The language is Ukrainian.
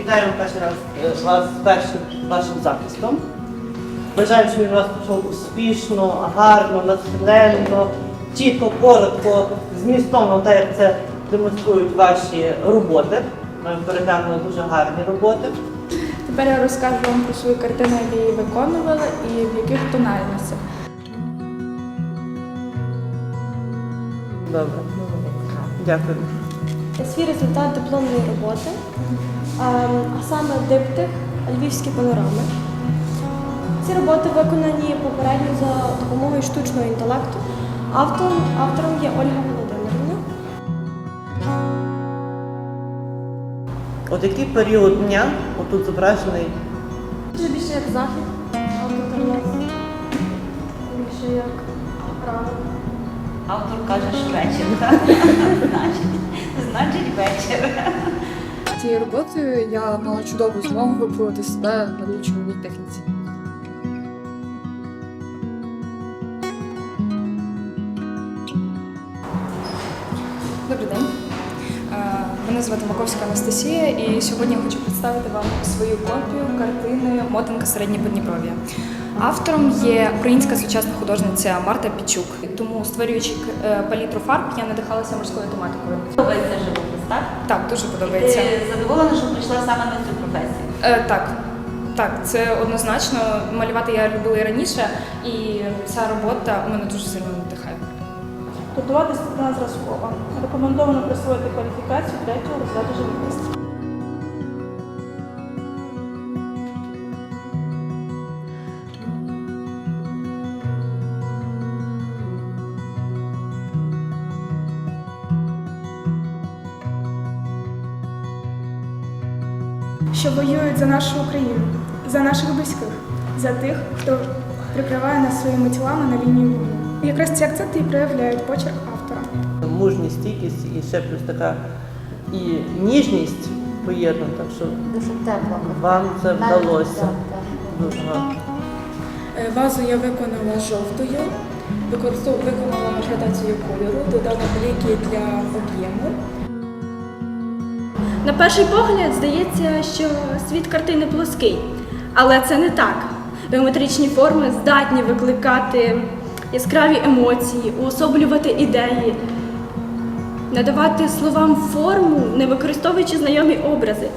вітаємо перший раз е, вас з першим вашим захистом. Бажаємо, щоб він у вас пройшов успішно, гарно, натхненно, чітко, коротко, змістовно, так як це демонструють ваші роботи. Ми переглянули дуже гарні роботи. Тепер я розкажу вам про свою картину, як я її виконувала і в яких тональностях. Добре. Дякую. Свій результат дипломної роботи, ем, а саме диптих Львівські панорами. Ці роботи виконані попередньо за допомогою штучного інтелекту. Автором, автором є Ольга Володимирівна. От який період дня отут зображений Це більше як захід, автор більше як право. Автор каже, що вечір. так? Цією роботою я мала чудову змогу випробувати себе на вивчуваній техніці. Добрий день. Е, Мене звати Маковська Анастасія, і сьогодні я хочу представити вам свою копію картини Мотанка Середнє Подніпров'я. Автором є українська сучасна художниця Марта Пічук. Тому, створюючи е, палітру фарб, я надихалася морською тематикою. Живопис, так? Так, дуже подобається. Ти задоволена, що прийшла саме на цю професію? Е, так, так, це однозначно. Малювати я любила і раніше, і ця робота у мене дуже сильно надихає. Трудова дисципліна зразкова. Рекомендовано присвоїти кваліфікацію третього розряду живописця. Що воюють за нашу Україну, за наших близьких, за тих, хто прикриває нас своїми тілами на лінії вогню. Якраз ці акценти і проявляють почерк автора. мужність, стійкість і ще плюс така і ніжність поєднана, так що Дуже тепло. вам це вдалося. Дуже гарно. Е, Вазу я виконала жовтою, виконала градацію кольору, додала бліки для об'єму. На перший погляд здається, що світ картини плоский, але це не так. Геометричні форми здатні викликати яскраві емоції, уособлювати ідеї, надавати словам форму, не використовуючи знайомі образи.